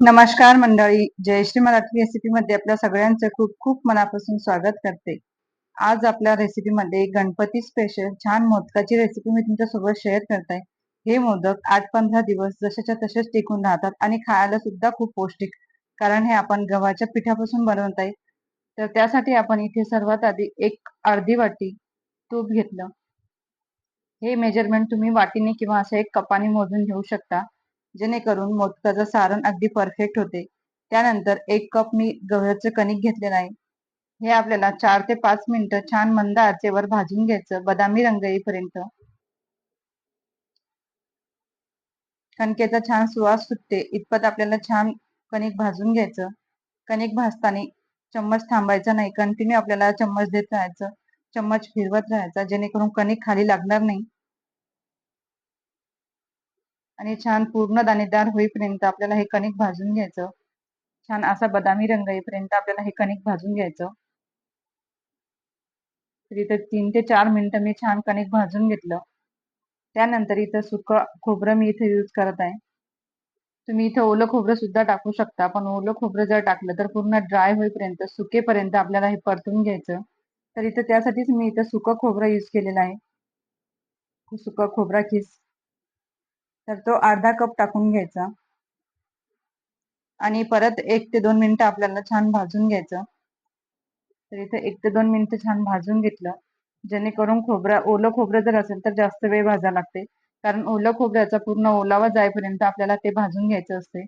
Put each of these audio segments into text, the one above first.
नमस्कार मंडळी. जयश्री मराठी रेसिपी मध्ये आपल्या सगळ्यांचं खूप खूप मनापासून स्वागत करते. आज आपल्या रेसिपी मध्ये गणपती स्पेशल छान मोदकाची रेसिपी मी तुमच्यासोबत शेअर करत. आहे हे मोदक आठ पंधरा दिवस जशाच्या तसेच टिकून राहतात आणि खायला सुद्धा खूप पौष्टिक कारण हे आपण गव्हाच्या पिठापासून बनवत आहे. तर त्यासाठी आपण इथे सर्वात आधी एक अर्धी वाटी तूप घेतलं. हे मेजरमेंट तुम्ही वाटीने किंवा असं एक कपाने मोजून घेऊ शकता. जेणेकरून मोदकाचं सारण अगदी परफेक्ट होते. त्यानंतर एक कप मी गव्हाचं कणिक घेतलेलं आहे हे आपल्याला चार ते पाच मिनिटं छान मंद आचेवर भाजून घ्यायचं बदामी रंग येईपर्यंत. कणकेचा छान सुवास सुटते. इतपत आपल्याला छान कणिक भाजून घ्यायचं. कणिक भाजताना चम्मच थांबायचा नाही. कंटिन्यू आपल्याला चम्मच देत राहायचं. चम्मच फिरवत राहायचा. जेणेकरून कणिक खाली लागणार नाही. आणि छान पूर्ण दाणेदार होईपर्यंत आपल्याला हे कणिक भाजून घ्यायचं. छान असा बदामी रंग येईपर्यंत आपल्याला हे कणिक भाजून घ्यायचं. तर इथं तीन ते चार मिनिटं मी छान कणिक भाजून घेतलं. त्यानंतर इथं सुक खोबरं मी इथे यूज करत आहे. तुम्ही इथं ओलं खोबरं सुद्धा टाकू शकता पण ओलं खोबरं जर टाकलं तर पूर्ण ड्राय होईपर्यंत सुकेपर्यंत आपल्याला हे परतून घ्यायचं. तर इथं त्यासाठीच मी इथं सुकं खोबरं यूज केलेलं आहे. सुकं खोबरा खिस तर तो अर्धा कप टाकून घ्यायचा. आणि परत एक ते दोन मिनिटं आपल्याला छान भाजून घ्यायचं. तर इथे एक ते दोन मिनिटं छान भाजून घेतलं. जेणेकरून खोबरा ओलं खोबरं जर असेल तर जास्त वेळ भाजायला लागते. कारण ओलं खोबऱ्याचा पूर्ण ओलावा जाईपर्यंत आपल्याला ते भाजून घ्यायचं असते.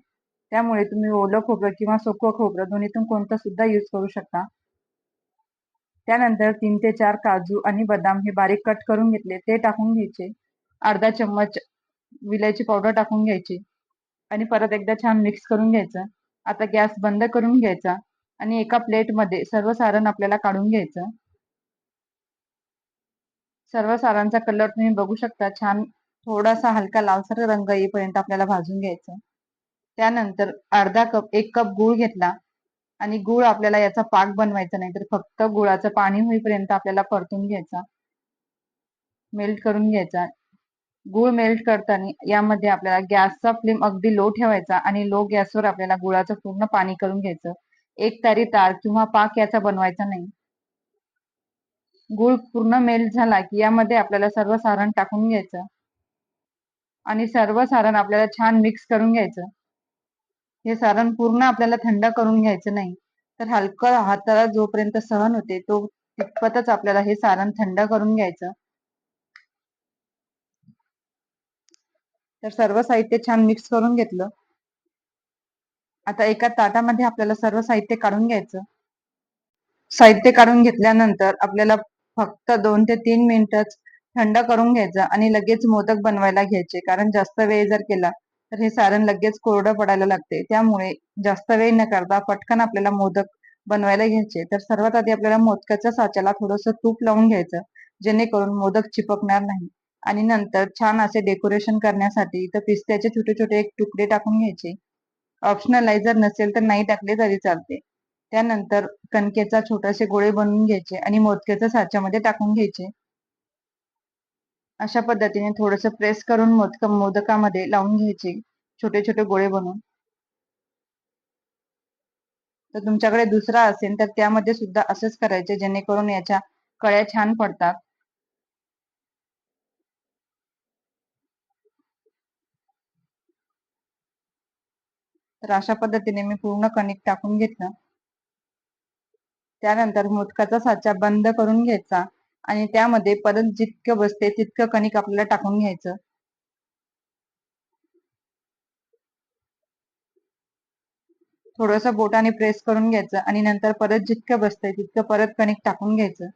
त्यामुळे तुम्ही ओलं खोबरं किंवा सोकं खोबरं दोन्हीतून कोणतं सुद्धा यूज करू शकता. त्यानंतर तीन ते चार काजू आणि बदाम हे बारीक कट करून घेतले. ते टाकून घ्यायचे. अर्धा चम्मच विलायची पावडर टाकून घ्यायची. आणि परत एकदा छान मिक्स करून घ्यायचं. आता गॅस बंद करून घ्यायचा. आणि एका प्लेटमध्ये सर्व सारण आपल्याला काढून घ्यायचं. सर्व सारांचा कलर तुम्ही बघू शकता. छान थोडासा हलका लालसर रंग येईपर्यंत आपल्याला भाजून घ्यायचं. त्यानंतर अर्धा कप एक कप गूळ घेतला. आणि गूळ आपल्याला याचा पाक बनवायचा नाही तर फक्त गुळाचं पाणी होईपर्यंत आपल्याला परतून घ्यायचा. मेल्ट करून घ्यायचा. गुळ मेल्ट करताना यामध्ये आपल्याला गॅसचा फ्लेम अगदी लो ठेवायचा आणि लो गॅसवर आपल्याला गुळाचं पूर्ण पाणी करून घ्यायचं. एक तारी तार किंवा पाक याचा बनवायचा नाही. गुळ पूर्ण मेल्ट झाला की यामध्ये आपल्याला सर्व सारण टाकून घ्यायचं. आणि सर्व सारण आपल्याला छान मिक्स करून घ्यायचं. हे सारण पूर्ण आपल्याला थंड करून घ्यायचं नाही. तर हलकं हाताला जोपर्यंत सहन होते तो तितपतच आपल्याला हे सारण थंड करून घ्यायचं. तर सर्व साहित्य छान मिक्स करून घेतलं. आता एका ताटामध्ये आपल्याला सर्व साहित्य काढून घ्यायचं. साहित्य काढून घेतल्यानंतर आपल्याला फक्त दोन ते तीन मिनिटच थंड करून घ्यायचं आणि लगेच मोदक बनवायला घ्यायचे. कारण जास्त वेळ जर केला तर हे सारण लगेच कोरडं पडायला लागते. त्यामुळे जास्त वेळ न करता पटकन आपल्याला मोदक बनवायला घ्यायचे. तर सर्वात आधी आपल्याला मोदकाच्या साच्याला थोडस तूप लावून घ्यायचं जेणेकरून मोदक चिपकणार नाही. आणि नंतर छान असे डेकोरेशन करण्यासाठी इथं पिस्त्याचे छोटे छोटे एक तुकडे टाकून घ्यायचे. ऑप्शनल आहे जर नसेल तर नाही टाकले तरी चालते. त्यानंतर कणकेचा छोटासे गोळे बनवून घ्यायचे आणि मोदकेचा साच्यामध्ये टाकून घ्यायचे. अशा पद्धतीने थोडस प्रेस करून मोदक मोदकामध्ये लावून घ्यायचे. छोटे छोटे गोळे बनवून. तर तुमच्याकडे दुसरा असेल तर त्यामध्ये सुद्धा असंच करायचे जेणेकरून याच्या कळ्या छान पडतात. तर अशा पद्धतीने मी पूर्ण कणिक टाकून घेतलं. त्यानंतर मोदकाचा साचा बंद करून घ्यायचा आणि त्यामध्ये परत जितकं बसते तितकं कणिक आपल्याला टाकून घ्यायचं. थोडस बोटाने प्रेस करून घ्यायचं आणि नंतर परत जितकं बसतंय तितकं परत कणिक टाकून घ्यायचं.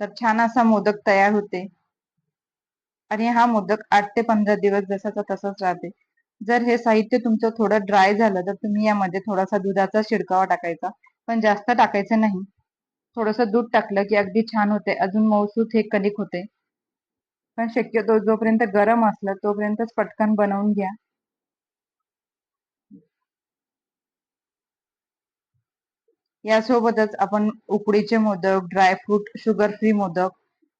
तर छान असा मोदक तयार होते. आणि हा मोदक आठ ते पंधरा दिवस जसाचा तसाच राहते. जर हे साहित्य तुमचं थोडं ड्राय झालं तर तुम्ही यामध्ये थोडासा दुधाचा शिडकावा टाकायचा. पण जास्त टाकायचं नाही. थोडस दूध टाकलं की अगदी छान होते. अजून मौसूत हे कणिक होते. पण शक्यतो जोपर्यंत गरम असलं तोपर्यंतच पटकन बनवून घ्या. यासोबतच आपण उकडीचे modak dry fruit sugar free modak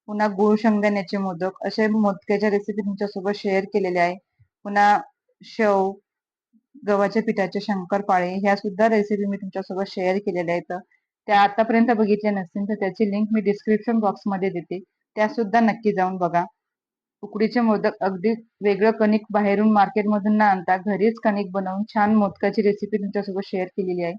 पुन्हा गुळ शेंगदाण्याचे मोदक असे मोदकाच्या रेसिपी तुमच्यासोबत शेअर केलेले आहे. पुन्हा शेव गव्हाच्या पिठाचे शंकरपाळे ह्या सुद्धा रेसिपी मी तुमच्यासोबत शेअर केलेल्या आहेत. त्या आतापर्यंत बघितल्या नसतील तर त्याची लिंक मी डिस्क्रिप्शन बॉक्समध्ये देते. त्या सुद्धा नक्की जाऊन बघा. उकडीचे मोदक अगदी वेगळं कणिक बाहेरून मार्केटमधून न आणता घरीच कणिक बनवून छान मोदकाची रेसिपी तुमच्यासोबत शेअर केलेली आहे.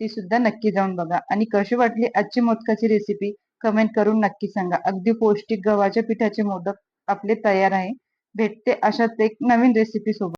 ती सुद्धा नक्की जाऊन बघा. आणि कशी वाटली आजची मोदकाची रेसिपी कमेंट करून नक्की सांगा. अगदी पौष्टिक गव्हाच्या पिठाचे मोदक आपले तयार आहे. भेटते अशाच एक नवीन रेसिपी सोबत.